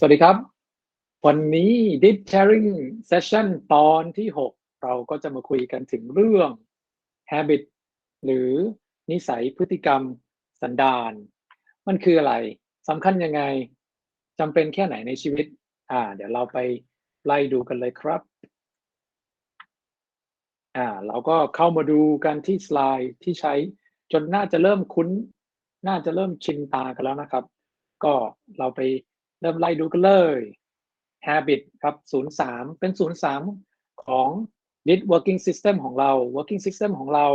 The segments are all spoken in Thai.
สวัสดีครับ วันนี้ Deep Sharing Session ตอนที่ 6 เราก็จะมาคุยกันถึงเรื่อง Habit หรือนิสัยพฤติกรรมสันดาน มันคืออะไรสำคัญยังไงจำเป็นแค่ไหนในชีวิต อ่า เดี๋ยวเราไปไล่ดูกันเลยครับ อ่า เราก็เข้ามาดูกันที่สไลด์ที่ใช้จนน่าจะเริ่มคุ้น น่าจะเริ่มชินตากันแล้วนะครับ ก็เราไป เริ่มไล่ดูกันเลย habit ครับ 03 เป็น 03 ของ lead working system ของเรา working system ของเรา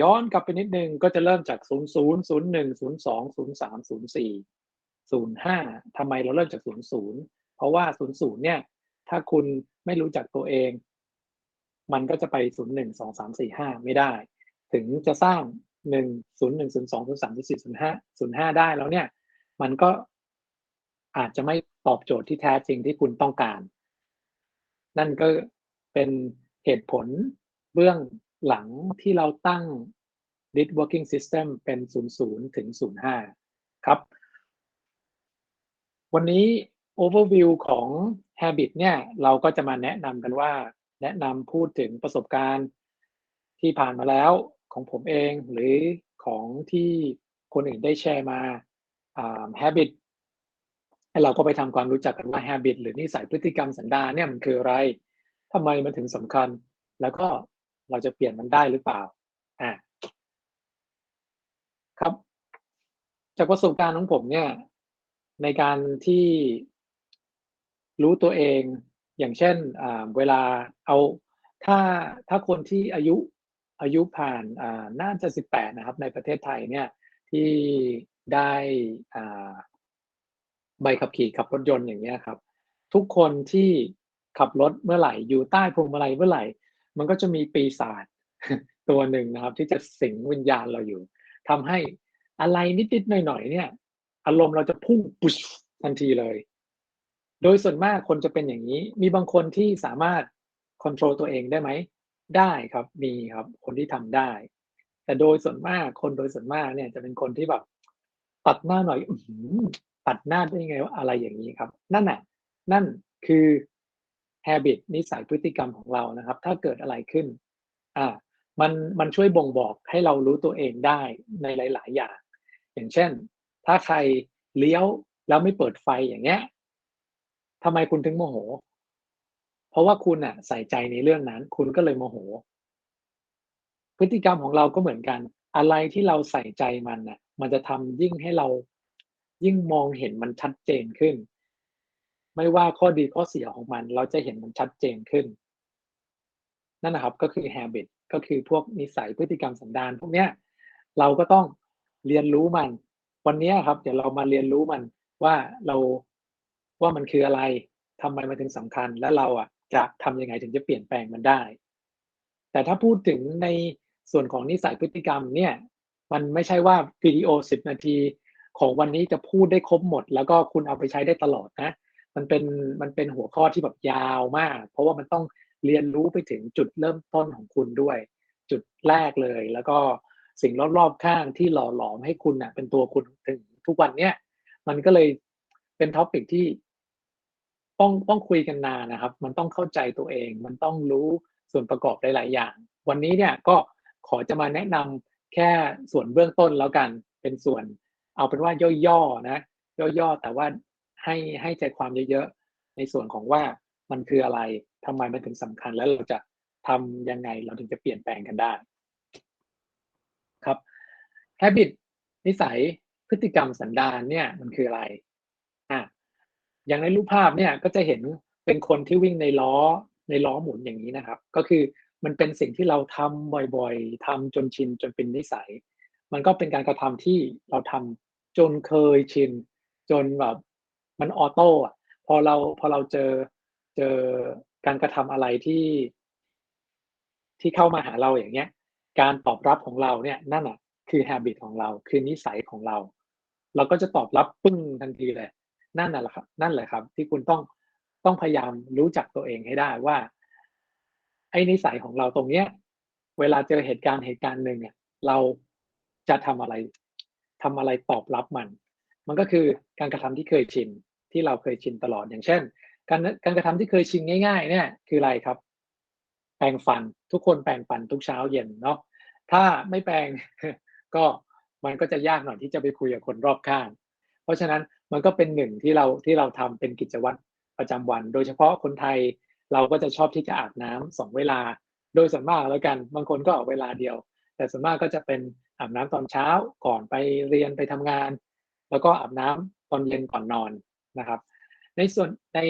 ย้อนกลับไปนิดนึงก็จะเริ่มจาก 00 01 02 03 04 05ทำไมเราเริ่มจาก 00 เพราะว่า 00 เนี่ย ถ้าคุณไม่รู้จักตัวเอง มันก็จะไป 01 2 3 4 5 ไม่ได้ ถึงจะสร้าง 1 0 1 0 2 0 3 0 4 0 5 0 5 ได้แล้วเนี่ย มันก็ อาจจะไม่ตอบโจทย์ที่แท้จริงที่คุณต้องการ นั่นก็เป็นเหตุผลเบื้องหลังที่เราตั้ง Lead Working System เป็น 00 ถึง 05 ครับ วันนี้ Overview ของ Habit เนี่ยเราก็จะมาแนะนำกันว่า แนะนำพูดถึงประสบการณ์ที่ผ่านมาแล้วของผมเองหรือของที่คนอื่นได้แชร์มา Habit เราก็ไปทำความรู้จักกันว่า habit หรือนิสัยพฤติกรรมสันดานเนี่ยมันคืออะไรทำไมมันถึงสำคัญ แล้วก็เราจะเปลี่ยนมันได้หรือเปล่าอ่าครับ จากประสบการณ์ของผมเนี่ย ในการที่รู้ตัวเอง อย่างเช่นเวลาเอาถ้าถ้าคนที่อายุอายุผ่านน่าจะสิบแปดนะครับ ในประเทศไทยเนี่ยที่ได้ ใบขับขี่ขับรถยนต์อย่างเงี้ยครับ ทุกคนที่ขับรถเมื่อไหร่อยู่ใต้พวงมาลัยเมื่อไหร่ มันก็จะมีปีศาจตัวหนึ่งนะครับ ที่จะสิงวิญญาณเราอยู่ทำให้อะไรนิดๆหน่อยๆเนี่ย อารมณ์เราจะพุ่งปุ๊บทันทีเลย โดยส่วนมากคนจะเป็นอย่างนี้ มีบางคนที่สามารถควบคุมตัวเองได้ไหมได้ครับมีครับคนที่ทำได้ แต่โดยส่วนมากคนโดยส่วนมากเนี่ยจะเป็นคนที่แบบตัดหน้าหน่อย ตัดหน้าได้ยังไงว่าอะไรอย่างนี้ครับ นั่นน่ะนั่นคือ habit นิสัยพฤติกรรมของเรานะครับ ถ้าเกิดอะไรขึ้น อ่า มันมันช่วยบ่งบอกให้เรารู้ตัวเองได้ในหลาย ๆ อย่าง อย่างเช่น ถ้าใครเลี้ยวแล้วไม่เปิดไฟอย่างเงี้ยทำไมคุณถึงโมโห เพราะว่าคุณอะ ใส่ใจในเรื่องนั้น คุณก็เลยโมโห พฤติกรรมของเราก็เหมือนกัน อะไรที่เราใส่ใจมันน่ะ มันจะทำยิ่งให้เรา ยิ่งมองเห็นมันชัดเจนขึ้น ไม่ว่าข้อดีข้อเสียของมัน เราจะเห็นมันชัดเจนขึ้น นั่นนะครับก็คือ habit ก็คือพวกนิสัยพฤติกรรมสันดานพวกเนี้ยเราก็ต้องเรียนรู้มัน วันนี้ครับ เดี๋ยวเรามาเรียนรู้มันว่าเราว่ามันคืออะไรทำไมมันถึงสำคัญ และเราอะจะทำยังไงถึงจะเปลี่ยนแปลงมันได้ แต่ถ้าพูดถึงในส่วนของนิสัยพฤติกรรมเนี่ย มันไม่ใช่ว่าวิดีโอสิบนาที ของวันนี้จะพูดได้ครบหมด แล้วก็คุณเอาไปใช้ได้ตลอดนะ มันเป็นมันเป็นหัวข้อที่แบบยาวมาก เพราะว่ามันต้องเรียนรู้ไปถึงจุดเริ่มต้นของคุณด้วย จุดแรกเลย แล้วก็สิ่งรอบๆข้างที่หล่อหลอมให้คุณนะ่ะ เป็นตัวคุณถึงทุกวันเนี้ยมันก็เลยเป็นท็อปิกที่ต้องต้องคุยกันนานนะครับ มันต้องเข้าใจตัวเอง มันต้องรู้ส่วนประกอบหลาย ๆ อย่าง วันนี้เนี่ยก็ขอจะมาแนะนำแค่ส่วนเบื้องต้นแล้วกัน เป็นส่วน เอาเป็นว่าย่อๆนะย่อๆแต่ว่าให้ให้ใจความเยอะๆในส่วนของว่ามันคืออะไรทำไมมันถึงสำคัญแล้วเราจะทำยังไงเราถึงจะเปลี่ยนแปลงกันได้ ครับ habit นิสัยพฤติกรรมสันดานเนี่ยมันคืออะไรอะอย่างในรูปภาพเนี่ยก็จะเห็นเป็นคนที่วิ่งในล้อในล้อหมุนอย่างนี้นะครับ ก็คือมันเป็นสิ่งที่เราทำบ่อยๆทำจนชินจนเป็นนิสัย มันก็เป็นการกระทำที่เราทำ จนเคยชิน จนแบบมันออโต้อะพอเราพอเราเจอเจอการกระทำอะไรที่ ที่เข้ามาหาเราอย่างเงี้ย การตอบรับของเราเนี่ยนั่นอะ คือ habit ของเราคือนิสัยของเรา เราก็จะตอบรับปึ้งทันทีเลย นั่นน่ะแหละครับ นั่นแหละครับ ที่คุณต้องต้องพยายามรู้จักตัวเองให้ได้ว่า ไอ้นิสัยของเราตรงเนี้ย เวลาเจอเหตุการณ์เหตุการณ์หนึ่งเนี่ยเราจะทำอะไร ทำอะไรตอบรับมัน มันก็คือการกระทำที่เคยชินที่เราเคยชินตลอดอย่างเช่น การการกระทำที่เคยชินง่าย ๆ เนี่ย คืออะไรครับ แปรงฟันทุกคนแปรงฟันทุกเช้าเย็นเนาะถ้าไม่แปรงก็มันก็จะยากหน่อยที่จะไปคุยกับคนรอบข้าง เพราะฉะนั้นมันก็เป็นหนึ่งที่เราที่เราทำเป็นกิจวัตรประจำวัน โดยเฉพาะคนไทยเราก็จะชอบที่จะอาบน้ำสองเวลา โดยส่วนมากแล้วกัน บางคนก็ออกเวลาเดียว แต่ส่วนมากก็จะเป็น อาบน้ำตอนเช้าก่อนไปเรียนไปทำงาน แล้วก็อาบน้ำตอนเย็นก่อนนอนนะครับ ในส่วนใน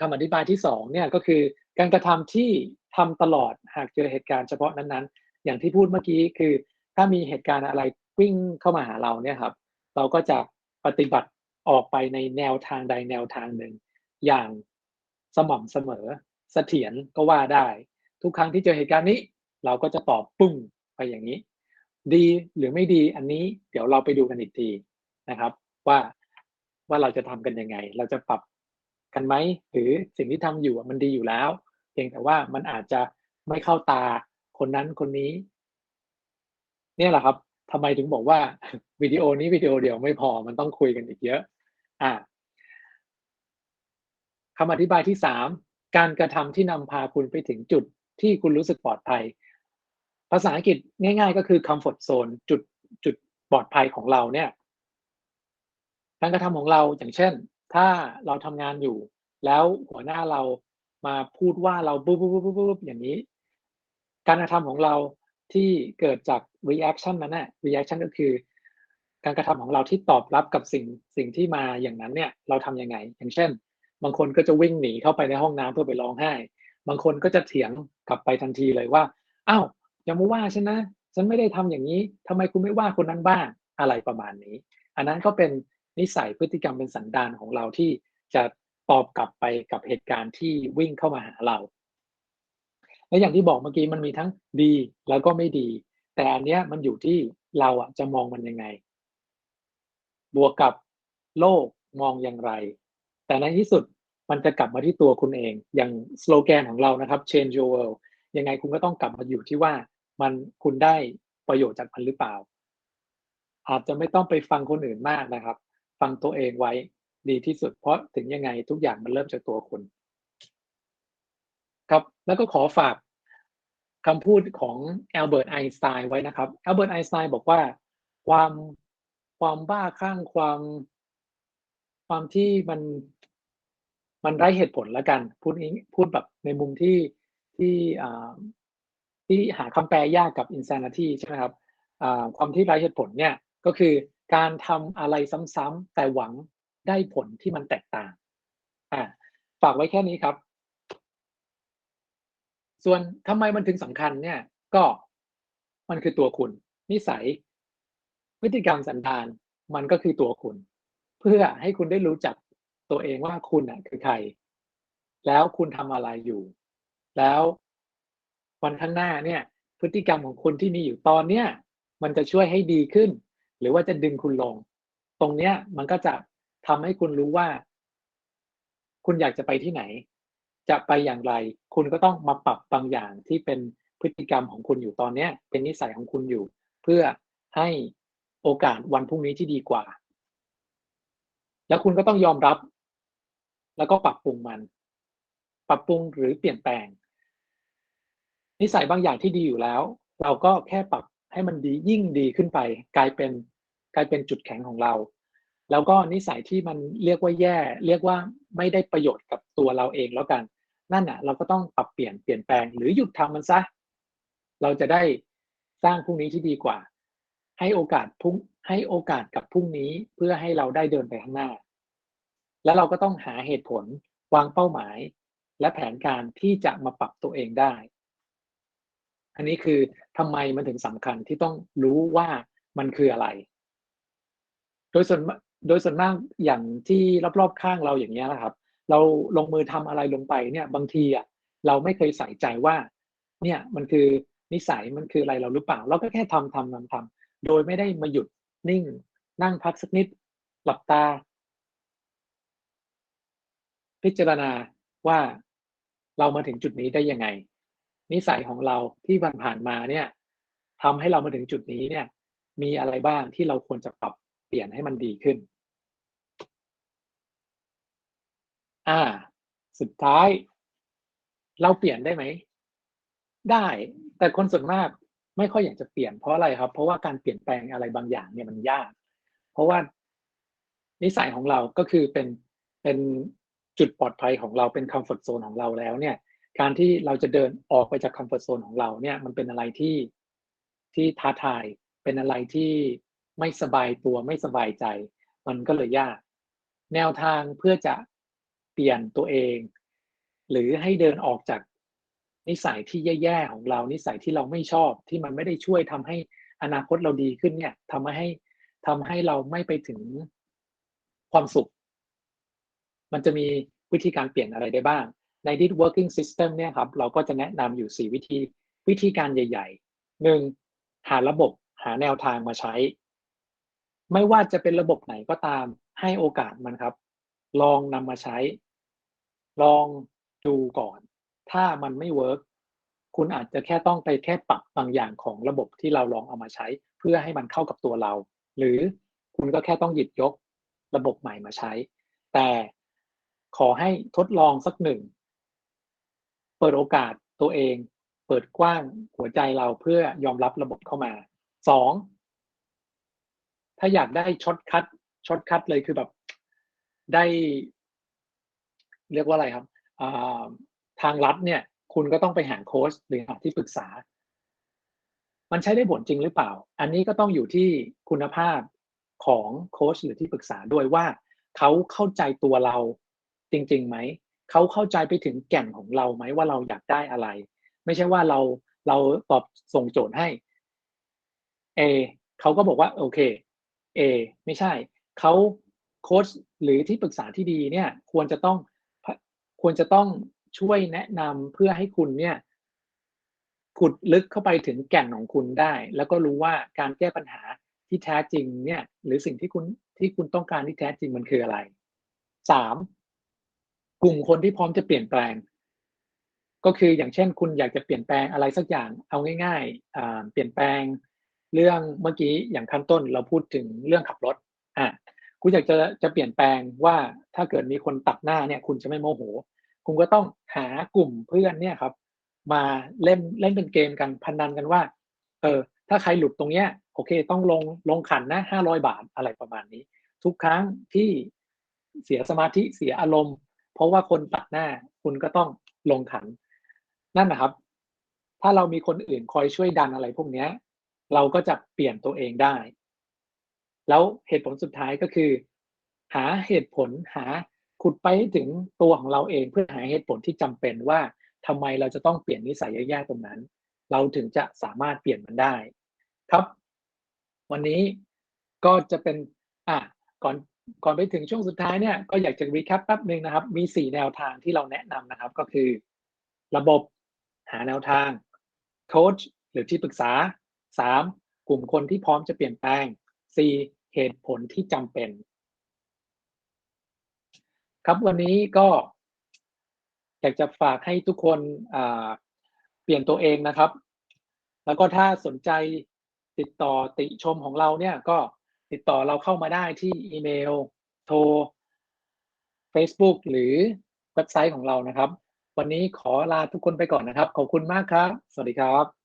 คำอธิบายที่2เนี่ยก็คือการกระทำที่ทำตลอดหากเจอเหตุการณ์เฉพาะนั้นๆ อย่างที่พูดเมื่อกี้คือ ถ้ามีเหตุการณ์อะไรวิ่งเข้ามาหาเราเนี่ยครับ เราก็จะปฏิบัติออกไปในแนวทางใดแนวทางหนึ่ง อย่างสม่ำเสมอเสถียรก็ว่าได้ ทุกครั้งที่เจอเหตุการณ์นี้ เราก็จะตอบปึ้งไปอย่างนี้ ดีหรือไม่ดีอันนี้เดี๋ยวเราไปดูกันอีกทีนะครับ ว่าว่าเราจะทำกันยังไง เราจะปรับกันไหมหรือสิ่งที่ทำอยู่มันดีอยู่แล้ว เพียงแต่ว่ามันอาจจะไม่เข้าตาคนนั้นคนนี้ เนี่ยแหละครับทำไมถึงบอกว่าวิดีโอนี้วิดีโอเดียวไม่พอมันต้องคุยกันอีกเยอะ อ่าคำอธิบายที่สามการกระทำที่นำพาคุณไปถึงจุดที่คุณรู้สึกปลอดภัย ภาษาอังกฤษง่าย ๆ ก็คือ comfort zone จุดจุดปลอดภัยของเราเนี่ยการกระทำของเราอย่างเช่น ถ้าเราทำงานอยู่ แล้วหัวหน้าเรามาพูดว่าเราปุ๊บปุ๊บปุ๊บปุ๊บอย่างนี้ การกระทำของเราที่เกิดจาก reaction นั้นน่ะ reaction ก็คือ การกระทำของเราที่ตอบรับกับสิ่งสิ่งที่มาอย่างนั้นเนี่ย เราทํำยังไง อย่างเช่น บางคนก็จะวิ่งหนีเข้าไปในห้องน้ำเพื่อไปร้องไห้ บางคนก็จะเถียงกลับไปทันทีเลยว่าอ้าว อย่ามาว่าฉันนะ ฉันไม่ได้ทำอย่างนี้ทำไมคุณไม่ว่าคนนั้นบ้างอะไรประมาณนี้ อันนั้นก็เป็นนิสัยพฤติกรรมเป็นสันดานของเราที่จะตอบกลับไปกับเหตุการณ์ที่วิ่งเข้ามาหาเรา และอย่างที่บอกเมื่อกี้มันมีทั้งดีแล้วก็ไม่ดี แต่อันเนี้ยมันอยู่ที่เราอะจะมองมันยังไง บวกกับโลกมองอย่างไร แต่ในที่สุดมันจะกลับมาที่ตัวคุณเอง อย่างสโลแกนของเรานะครับ change your world ยังไงคุณก็ต้องกลับมาอยู่ที่ว่า มันคุณได้ประโยชน์จากมันหรือเปล่า อาจจะไม่ต้องไปฟังคนอื่นมากนะครับ ฟังตัวเองไว้ดีที่สุดเพราะถึงยังไงทุกอย่างมันเริ่มจากตัวคุณ ครับแล้วก็ขอฝากคำพูดของแอลเบิร์ตไอน์สไตน์ไว้นะครับแอลเบิร์ตไอน์สไตน์บอกว่าความความบ้าคลั่งความ ความที่มันมันไร้เหตุผลแล้วกัน พูดนี้พูดแบบในมุมที่ที่ ที่หาคำแปลยากกับ insanity ใช่ไหมครับความที่ไร้เหตุผลเนี่ยก็คือการทำอะไรซ้ำๆแต่หวังได้ผลที่มันแตกต่างฝากไว้แค่นี้ครับ ส่วนทำไมมันถึงสำคัญเนี่ยก็มันคือตัวคุณ นิสัย พฤติกรรมสันดานมันก็คือตัวคุณ เพื่อให้คุณได้รู้จักตัวเองว่าคุณอะคือใคร แล้วคุณทำอะไรอยู่ แล้ว วันข้างหน้าเนี่ยพฤติกรรมของคุณที่มีอยู่ตอนเนี้ยมันจะช่วยให้ดีขึ้น หรือว่าจะดึงคุณลง ตรงเนี้ยมันก็จะทำให้คุณรู้ว่า คุณอยากจะไปที่ไหน จะไปอย่างไร คุณก็ต้องมาปรับบางอย่างที่เป็นพฤติกรรมของคุณอยู่ตอนเนี้ย เป็นนิสัยของคุณอยู่ เพื่อให้โอกาสวันพรุ่งนี้ที่ดีกว่า แล้วคุณก็ต้องยอมรับ แล้วก็ปรับปรุงมัน ปรับปรุงหรือเปลี่ยนแปลง นิสัยบางอย่างที่ดีอยู่แล้ว เราก็แค่ปรับให้มันดียิ่งดีขึ้นไป กลายเป็นกลายเป็นจุดแข็งของเรา แล้วก็นิสัยที่มันเรียกว่าแย่ เรียกว่าไม่ได้ประโยชน์กับตัวเราเองแล้วกัน นั่นอะ เราก็ต้องปรับเปลี่ยนเปลี่ยนแปลงหรือหยุดทำมันซะเราจะได้สร้างพรุ่งนี้ที่ดีกว่า ให้โอกาสพุ่งให้โอกาสกับพรุ่งนี้เพื่อให้เราได้เดินไปข้างหน้า แล้วเราก็ต้องหาเหตุผลวางเป้าหมาย และแผนการที่จะมาปรับตัวเองได้ อันนี้คือทำไมมันถึงสำคัญที่ต้องรู้ว่ามันคืออะไร โดยส่วนโดยส่วนมากอย่างที่รอบๆข้างเราอย่างเงี้ยนะครับ เราลงมือทำอะไรลงไปเนี่ย บางทีอะเราไม่เคยใส่ใจว่า เนี่ยมันคือนิสัยมันคืออะไรเราหรือเปล่า เราก็แค่ทำทำทำทำโดยไม่ได้มาหยุดนิ่ง นั่งพักสักนิด หลับตา พิจารณาว่าเรามาถึงจุดนี้ได้ยังไง นิสัยของเราที่ผ่านมาเนี่ยทำให้เรามาถึงจุดนี้เนี่ย มีอะไรบ้างที่เราควรจะปรับเปลี่ยนให้มันดีขึ้น อ่า สุดท้าย เราเปลี่ยนได้ไหม ได้ แต่คนส่วนมากไม่ค่อยอยากจะเปลี่ยนเพราะอะไรครับ เพราะว่าการเปลี่ยนแปลงอะไรบางอย่างเนี่ยมันยาก เพราะว่านิสัยของเราก็คือเป็นเป็นจุดปลอดภัยของเราเป็นคอมฟอร์ทโซนของเราแล้วเนี่ย การที่เราจะเดินออกไปจากคอมฟอร์ทโซนของเราเนี่ยมันเป็นอะไรที่ที่ท้าทายเป็นอะไรที่ไม่สบายตัวไม่สบายใจ มันก็เลยยาก แนวทางเพื่อจะเปลี่ยนตัวเอง หรือให้เดินออกจากนิสัยที่แย่ๆของเรา นิสัยที่เราไม่ชอบ ที่มันไม่ได้ช่วยทำให้อนาคตเราดีขึ้นเนี่ยทำให้ทำให้เราไม่ไปถึงความสุข มันจะมีวิธีการเปลี่ยนอะไรได้บ้าง ใน Did Working System เนี่ยครับเราก็จะแนะนำอยู่ 4 วิธีวิธีการใหญ่ๆหนึ่งหาระบบหาแนวทางมาใช้ ไม่ว่าจะเป็นระบบไหนก็ตามให้โอกาสมันครับ ลองนำมาใช้ ลองดูก่อน ถ้ามันไม่เวิร์กคุณอาจจะแค่ต้องไปแค่ปรับบางอย่างของระบบที่เราลองเอามาใช้ เพื่อให้มันเข้ากับตัวเรา หรือคุณก็แค่ต้องหยิบยกระบบใหม่มาใช้ แต่ขอให้ทดลองสักหนึ่ง เปิดโอกาสตัวเอง เปิดกว้างหัวใจเราเพื่อยอมรับระบบเข้ามาสองถ้าอยากได้ช็อตคัดช็อตคัดเลยคือแบบได้ เรียกว่าอะไรครับทางรัฐเนี่ย คุณก็ต้องไปหาโค้ชหรือหาที่ปรึกษา มันใช้ได้ผลจริงหรือเปล่า อันนี้ก็ต้องอยู่ที่คุณภาพของโค้ชหรือที่ปรึกษาด้วยว่าเขาเข้าใจตัวเราจริงๆไหม เขาเข้าใจไปถึงแก่นของเราไหมว่าเราอยากได้อะไร ไม่ใช่ว่าเราเราตอบส่งโจทย์ให้ A เขาก็บอกว่าโอเค A ไม่ใช่เขาโค้ชหรือที่ปรึกษาที่ดีเนี่ย ควรจะต้องควรจะต้องช่วยแนะนำเพื่อให้คุณเนี่ยขุดลึกเข้าไปถึงแก่นของคุณได้ แล้วก็รู้ว่าการแก้ปัญหาที่แท้จริงเนี่ย หรือสิ่งที่คุณที่คุณต้องการที่แท้จริงมันคืออะไรสาม กลุ่มคนที่พร้อมจะเปลี่ยนแปลง ก็คืออย่างเช่น คุณอยากจะเปลี่ยนแปลงอะไรสักอย่างเอาง่ายๆเปลี่ยนแปลงเรื่องเมื่อกี้อย่างขั้นต้นเราพูดถึงเรื่องขับรถอะคุณอยากจะจะเปลี่ยนแปลงว่าถ้าเกิดมีคนตัดหน้าเนี่ย คุณจะไม่โมโห คุณก็ต้องหากลุ่มเพื่อนเนี่ยครับ มาเล่นเล่นเป็นเกมกันพันนันกันว่า เออ ถ้าใครหลุดตรงเนี้ยโอเค ต้องลงลงขันนะห้าร้อยบาทอะไรประมาณนี้ ทุกครั้งที่เสียสมาธิเสียอารมณ์ ราะว่าคนตัดหน้าคุณก็ต้องลงขัน นั่นนะครับ ถ้าเรามีคนอื่นคอยช่วยดันอะไรพวกนี้เราก็จะเปลี่ยนตัวเองได้ แล้วเหตุผลสุดท้ายก็คือ หาเหตุผลหาขุดไปถึงตัวของเราเองเพื่อหาเหตุผลที่จำเป็นว่าทำไมเราจะต้องเปลี่ยนนิสัยแย่ๆตรงนั้น เราถึงจะสามารถเปลี่ยนมันได้ ครับ วันนี้ก็จะเป็นอะก่อน ก่อนไปถึงช่วงสุดท้ายเนี่ยก็อยากจะรีแคปแป๊บหนึ่งนะครับ มี 4 แนวทางที่เราแนะนำนะครับ ก็คือ ระบบหาแนวทางโค้ชหรือที่ปรึกษา 3. กลุ่มคนที่พร้อมจะเปลี่ยนแปลง 4. เหตุผลที่จำเป็น ครับวันนี้ก็ อยากจะฝากให้ทุกคนเปลี่ยนตัวเองนะครับ แล้วก็ถ้าสนใจติดต่อติชมของเราเนี่ยก็ ติดต่อเราเข้ามาได้ที่อีเมล โทร Facebook หรือเว็บไซต์ของเรานะครับ วันนี้ขอลาทุกคนไปก่อนนะครับ ขอบคุณมากครับ สวัสดีครับ